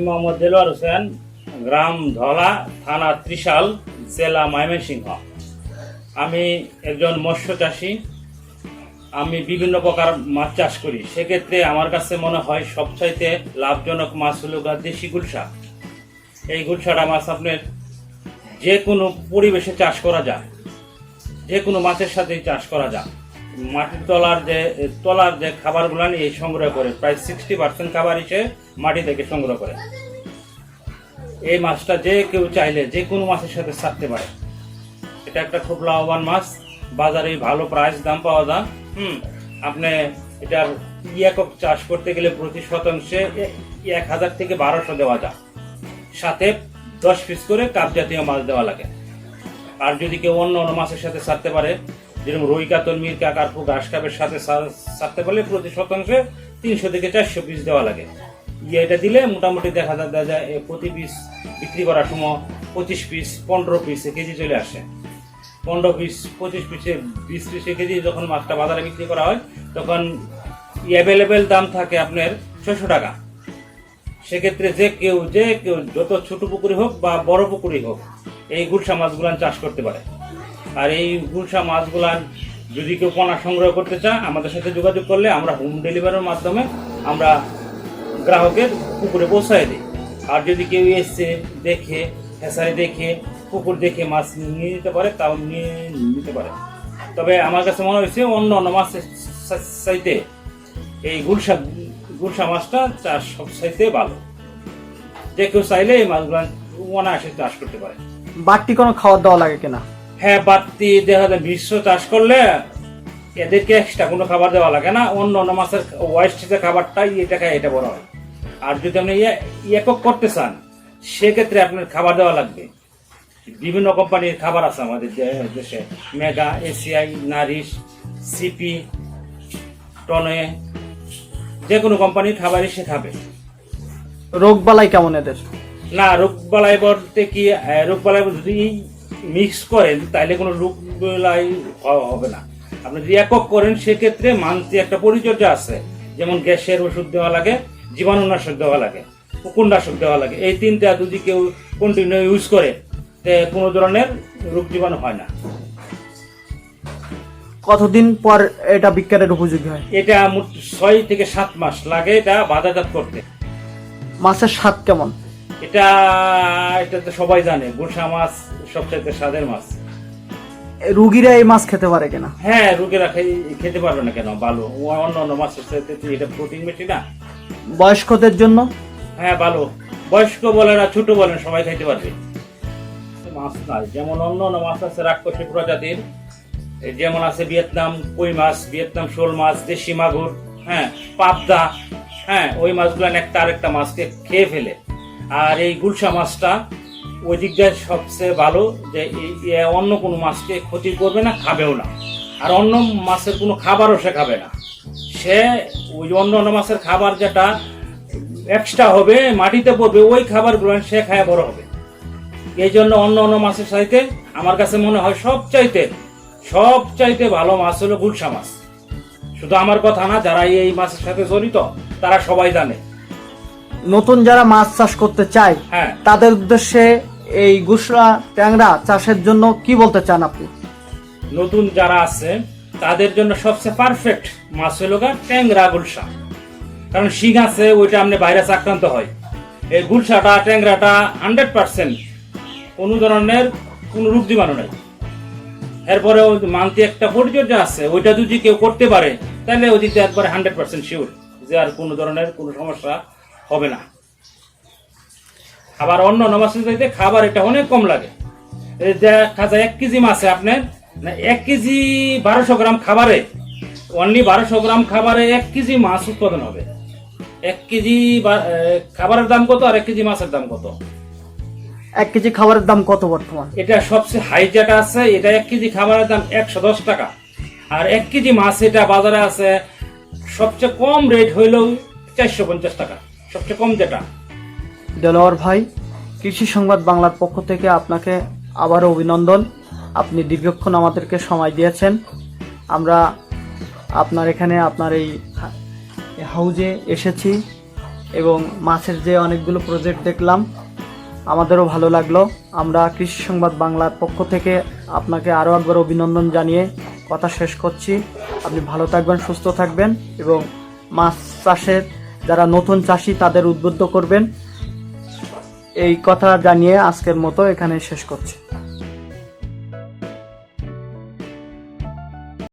মোহাম্মদ দেলোয়ার হোসেন, গ্রাম ধলা, থানা ত্রিশাল, জেলা ময়মনসিংহ। আমি একজন মৎস্য চাষি। আমি বিভিন্ন প্রকার মাছ চাষ করি। সেক্ষেত্রে আমার কাছে মনে হয় সবচাইতে লাভজনক মাছ হলো গা দেশি গুলশা। এই গুলশাটা মাছ আপনার যে কোনো পরিবেশে চাষ করা যায়। যে কোনো মাছের সাথেই চাষ করা যায়। মাটির তলার যে তলার যে খাবারগুলো এই সংগ্রহ করে, প্রায় সিক্সটি পার্সেন্ট খাবার এসে মাটি থেকে সংগ্রহ করে। এই মাছটা যে কেউ চাইলে যে কোনো মাছের সাথে ছাড়তে পারে। এটা একটা খুব লাভবান মাছ, বাজারে ভালো প্রাইস দাম পাওয়া যায়। হুম, আপনি এটার একক চাষ করতে গেলে প্রতি শতাংশে এক হাজার থেকে বারোশো দেওয়া যায়। সাথে দশ পিস করে কাপ জাতীয় মাছ দেওয়া লাগে। আর যদি কেউ অন্য অন্য মাছের সাথে ছাড়তে পারে যেরকম রুই কাতল মিরকা কার্পু ঘাস কাপের সাথে ছাড়তে পারলে প্রতি শতাংশে তিনশো থেকে চারশো পিস দেওয়া লাগে। ইয়ে এটা দিলে মোটামুটি দেখা যায় যায় প্রতি পিস বিক্রি করার সময় পঁচিশ পিস পনেরো পিস কেজি চলে আসে। পনেরো পিস পঁচিশ পিসে বিশ পিসে কেজি যখন মাছটা বাজারে বিক্রি করা হয়, তখন অ্যাভেলেবেল দাম থাকে আপনার ছয়শো টাকা। সেক্ষেত্রে যে কেউ যে কেউ যত ছোট পুকুরি হোক বা বড় পুকুরি হোক, এই গুলশা মাছগুলান চাষ করতে পারে। আর এই গুলশা মাছগুলান যদি কেউ পোনা সংগ্রহ করতে চায়, আমাদের সাথে যোগাযোগ করলে আমরা হোম ডেলিভারির মাধ্যমে আমরা গ্রাহকের পুকুরে পৌঁছায় দিই। আর যদি কেউ এসছে দেখে হেসারি দেখে, পুকুর দেখে মাছ নিয়ে নিতে পারে, তাও নিয়ে নিতে পারে। তবে আমার কাছে মনে হয়েছে অন্য অন্য মাছের চাইতে এই গুলশা গুলশা মাছটা চাষ সব চাইতে ভালো। যে কেউ চাইলে এই মাছগুলো অনায়াসে চাষ করতে পারে। বাড়তি কোনো খাবার দেওয়া লাগে কিনা? হ্যাঁ বাড়তি দেখা যায় মিশ্র চাষ করলে এদেরকে এক্সট্রা কোনো খাবার দেওয়া লাগে না। অন্য অন্য মাছের ওয়েস্ট যে খাবারটা এটা খায় এটা বড় হয়। আর যদি আপনি একক করতে চান সেক্ষেত্রে আপনার খাবার দেওয়া লাগবে। বিভিন্ন কোম্পানির খাবার আছে আমাদের দেশে। মেগা এসিআই নারিশ সিপি টনে যে কোনো কোম্পানির খাবারই সে খাবে। রোগ বালাই কেমন এদের? না রোগ বালাই বলতে কি আহ, রোগ বালাই যদি মিক্স করেন তাহলে কোনো রোগ বালাই হবে না। আপনি যদি একক করেন সেক্ষেত্রে মানসি একটা পরিচর্যা আছে। যেমন গ্যাসের ওষুধ দেওয়া লাগে জীবাণুনাশক দেওয়া লাগে কুকুরনাশক দেওয়া লাগে। এই তিনটা যদি কেউ কন্টিনিউ ইউজ করে কোনো ধরনের রোগ জীবাণু হয় না। কতদিন পর এটা বিজ্ঞানের উপযোগী হয়? এটা মোট ছয় থেকে সাত মাস লাগে এটা বাজারজাত করতে। মাছের স্বাদ কেমন? এটা এটা তো সবাই জানে গুলশা মাছ সবচেয়ে স্বাদের মাছ। রুগীরা এই মাছ খেতে পারে কিনা? হ্যাঁ রুগীরা খেতে পারবে না কেন? ভালো ও অন্য অন্য মাছের সাথে এটা প্রোটিন বেশি না। বয়স্কদের জন্য? হ্যাঁ ভালো বয়স্ক বলে না ছোট বলেন সবাই খাইতে পারবে। মাছ নাই। যেমন অন্য অন্য মাছ আছে রাক্ষসী প্রজাতির। যেমন আছে ভিয়েতনাম কই মাছ ভিয়েতনাম শোল মাছ দেশি মাগুর হ্যাঁ পাবদা হ্যাঁ ওই মাছগুলো একটা আরেকটা মাছকে খেয়ে ফেলে। আর এই গুলশা মাছটা ওই দিক দিয়ে সবচেয়ে ভালো যে অন্য কোনো মাছকে ক্ষতি করবে না, খাবেও না। আর অন্য মাছের কোনো খাবারও সে খাবে না। সে ওই অন্য অন্য মাছের খাবার যেটা এক্সট্রা হবে, মাটিতে পড়বে, ওই খাবারগুলো সে খায় বড় হবে। এই জন্য অন্য অন্য মাছের চাইতে আমার কাছে মনে হয় সব চাইতে সব চাইতে ভালো মাছ হলো গুলশা মাছ। শুধু আমার কথা না, যারা এই মাছের সাথে জড়িত, তারা সবাই জানে। নতুন যারা মাছ চাষ করতে চায় হ্যাঁ। তাদের উদ্দেশ্যে এই গুসরা ট্যাংরা চাষের জন্য কি বলতে চান আপনি? নতুন যারা আছে তাদের জন্য সবচেয়ে পারফেক্ট মাছ হলো গা ট্যাংরা গুলশা। কারণ শিং আছে ওইটা আপনি ভাইরাস আক্রান্ত হয়। এই গুলশাটা ট্যাংরাটা হান্ড্রেড পার্সেন্ট কোনো ধরনের কোনো রূপ জীবাণু নাই। এরপরে ওই মান্তি একটা পরিচর্যা আছে ওইটা যদি কেউ করতে পারে তাহলে ওদিকে একবারে হান্ড্রেড পার্সেন্ট শিওর যে আর কোনো ধরনের কোনো সমস্যা হবে না। আবার অন্য মাছের চাইতে খাবার এটা অনেক কম লাগে। দেখা যায় এক কেজি মাছে আপনার না এক কেজি বারোশো গ্রাম খাবারে অনলি বারোশো গ্রাম খাবারে এক কেজি মাছ উৎপাদন হবে। এক কেজি খাবারের দাম কত আর এক কেজি মাছের দাম কত? এক কেজি খাবারের দাম কত বর্তমান? এটা সবচেয়ে হাই যেটা আছে এটা এক কেজি খাবারের দাম একশো দশ টাকা। আর এক কেজি মাছ এটা বাজারে আছে সবচেয়ে কম রেট হইলেও চারশো পঞ্চাশ টাকা। সবচেয়ে কম যেটা? দেলোয়ার ভাই, কৃষি সংবাদ বাংলার পক্ষ থেকে আপনাকে আবারও অভিনন্দন। আপনি দীর্ঘক্ষণ আমাদেরকে সময় দিয়েছেন। আমরা আপনার এখানে, আপনার এই হাউজে এসেছি এবং মাছের যে অনেকগুলো প্রজেক্ট দেখলাম, আমাদেরও ভালো লাগল। আমরা কৃষি সংবাদ বাংলার পক্ষ থেকে আপনাকে আরও একবার অভিনন্দন জানিয়ে কথা শেষ করছি। আপনি ভালো থাকবেন, সুস্থ থাকবেন এবং মাছ চাষের যারা নতুন চাষি তাদের উদ্বুদ্ধ করবেন। এই কথা জানিয়ে আজকের মতো এখানে শেষ করছি।